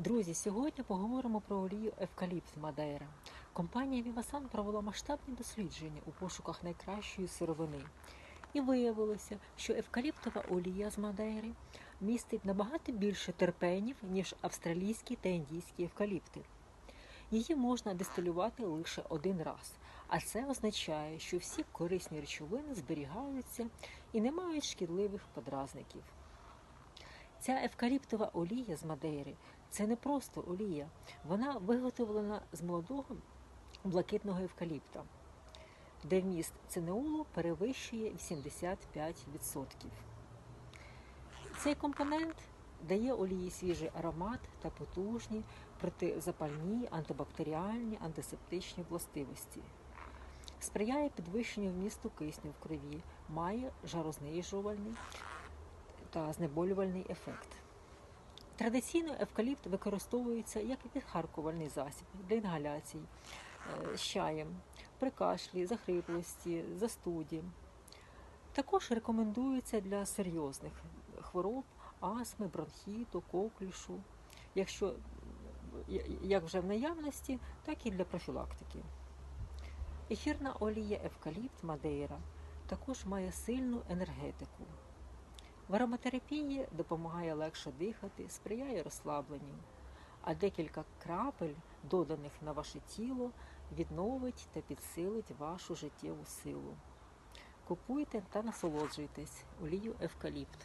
Друзі, сьогодні поговоримо про олію Евкаліпт Мадейра. Компанія Vivasan провела масштабні дослідження у пошуках найкращої сировини. І виявилося, що евкаліптова олія з Мадейри містить набагато більше терпенів, ніж австралійські та індійські евкаліпти. Її можна дистилювати лише один раз, а це означає, що всі корисні речовини зберігаються і не мають шкідливих подразників. Ця евкаліптова олія з Мадейри це не просто олія, вона виготовлена з молодого блакитного евкаліпта, де вміст цинеолу перевищує 85%. Цей компонент дає олії свіжий аромат та потужні протизапальні, антибактеріальні, антисептичні властивості. Сприяє підвищенню вмісту кисню в крові, має жарознижувальний та знеболювальний ефект. Традиційно евкаліпт використовується як відхаркувальний засіб для інгаляцій е, з чаєм, при кашлі, захриплості, застуді. Також рекомендується для серйозних хвороб, астми, бронхіту, коклюшу, якщо як вже в наявності, так і для профілактики. Ефірна олія евкаліпт Мадейра також має сильну енергетику. В ароматерапії допомагає легше дихати, сприяє розслабленню, а декілька крапель, доданих на ваше тіло, відновить та підсилить вашу життєву силу. Купуйте та насолоджуйтесь олію евкаліпт.